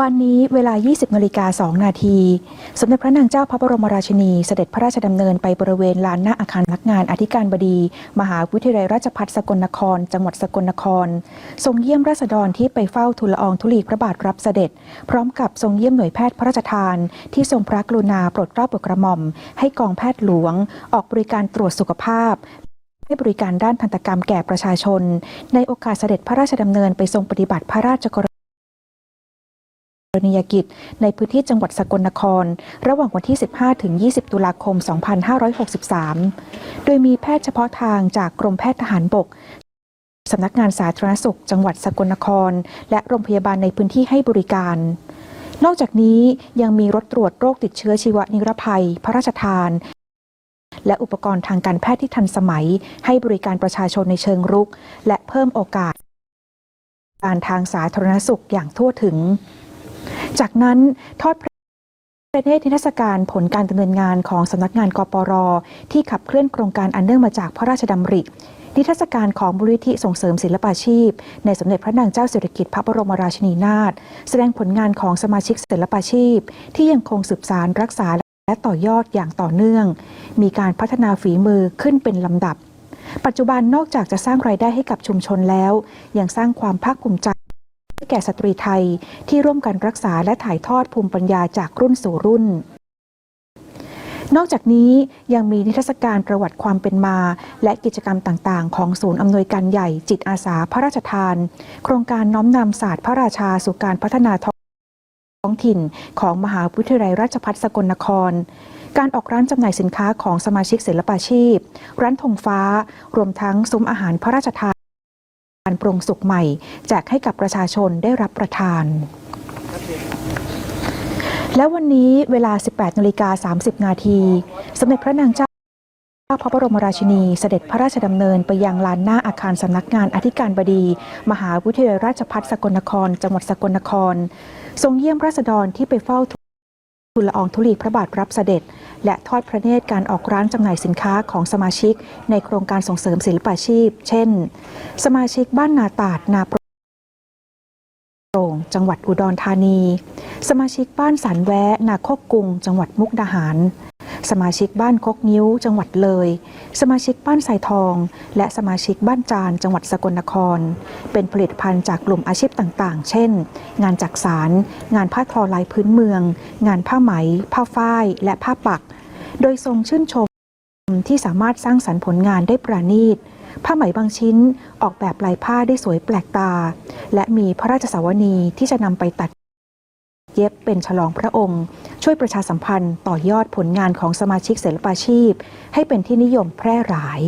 วันนี้เวลา 20นาฬิกา2นาที สมเด็จพระนางเจ้าพระบรมราชินีเสด็จพระราชดำเนินไปบริเวณลานหน้าอาคารพนักงานอธิการบดี มหาวิทยาลัยราชภัฏสกลนคร จังหวัดสกลนคร ทรงเยี่ยมราษฎรที่ไปเฝ้าทูลละอองธุลีพระบาทรับเสด็จ พร้อมกับทรงเยี่ยมหน่วยแพทย์พระราชทาน ที่ทรงพระกรุณาโปรดเกล้าโปรดกระหม่อม ให้กองแพทย์หลวง ออกบริการตรวจสุขภาพให้บริการด้านทันตกรรมแก่ประชาชน ในโอกาสเสด็จพระราชดำเนินไปทรงปฏิบัติพระราชกร รณียกิจ ในพื้นที่จังหวัดสกลนคร ระหว่างวันที่ 15 ถึง 20 ตุลาคม 2563 โดยมีแพทย์เฉพาะทางจากกรมแพทย์ทหารบกสำนักงานสาธารณสุข จังหวัดสกลนคร และโรงพยาบาลในพื้นที่ให้บริการ นอกจากนี้ยังมีรถตรวจโรคติดเชื้อชีวนิรภัย พระราชทาน และอุปกรณ์ทางการแพทย์ที่ทันสมัย ให้บริการประชาชนในเชิงรุก และเพิ่มโอกาส การทางสาธารณสุขอย่างทั่วถึง จากนั้นทอดพระเนตรนิทรรศการผลการดำเนินงานของสำนักงานกปร ที่ขับเคลื่อนโครงการอันเนื่องมาจากพระราชดำริ นิทรรศการของมูลนิธิส่งเสริมศิลปาชีพ ในสมเด็จพระนางเจ้าสิริกิติ์พระบรมราชินีนาถแสดงผลงานของสมาชิกศิลปาชีพ ที่ยังคงสืบสารรักษาและต่อยอดอย่างต่อเนื่อง มีการพัฒนาฝีมือขึ้นเป็นลำดับ ปัจจุบันนอกจากจะสร้างรายได้ให้กับชุมชนแล้ว ยังสร้างความภาคภูมิใจ แก่สตรีไทยที่ร่วมกันรักษาและถ่ายทอดภูมิปัญญาจากรุ่นสู่รุ่น นอกจากนี้ยังมีนิทรรศการประวัติความเป็นมา และกิจกรรมต่างๆ ของศูนย์อำนวยการใหญ่จิตอาสาพระราชทาน โครงการน้อมนำศาสตร์พระราชาสู่การพัฒนาท้องถิ่นของมหาวิทยาลัยราชภัฏสกลนครการออกร้านจำหน่ายสินค้าของสมาชิกศิลปาชีพ ร้านธงฟ้า รวมทั้งซุ้มอาหารพระราชทาน การปรุงสุกใหม่ แจกให้กับประชาชนได้รับประทาน และวันนี้เวลา 18นาฬิกา30 นาทีสมเด็จพระนางเจ้าพระบรมราชินีเสด็จพระราชดำเนินไปยังลานหน้าอาคารสำนักงานอธิการบดี มหาวิทยาลัยราชภัฏสกลนคร จังหวัดสกลนคร ทรงเยี่ยมราษฎรที่ไปเฝ้า ทุลละอองธุลีพระบาทรับเสด็จ และทอดพระเนตรการออกร้านจำหน่ายสินค้าของสมาชิก ในโครงการส่งเสริมศิลปาชีพ เช่น สมาชิกบ้านนาตาดนาโปร่งจังหวัดอุดรธานี สมาชิกบ้านสันแวะนาโคกกุง จังหวัดมุกดาหาร สมาชิกบ้านคกนิ้ว จังหวัดเลย สมาชิกบ้านไซทอง และสมาชิกบ้านจานจังหวัดสกลนคร เป็นผลิตภัณฑ์จากกลุ่มอาชีพต่างๆ เช่น งานจักสาร งานผ้าทอลายพื้นเมือง งานผ้าไหม ผ้าฝ้าย และผ้าปัก โดยทรงชื่นชมที่สามารถสร้างสรรค์ผลงานได้ประณีตผ้าไหมบางชิ้นออกแบบลายผ้าได้สวยแปลกตา และมีพระราชสวนีที่จะนำไปตัด เย็บเป็นฉลองพระองค์ ช่วยประชาสัมพันธ์ต่อยอดผลงานของสมาชิกศิลปาชีพ ให้เป็นที่นิยมแพร่หลาย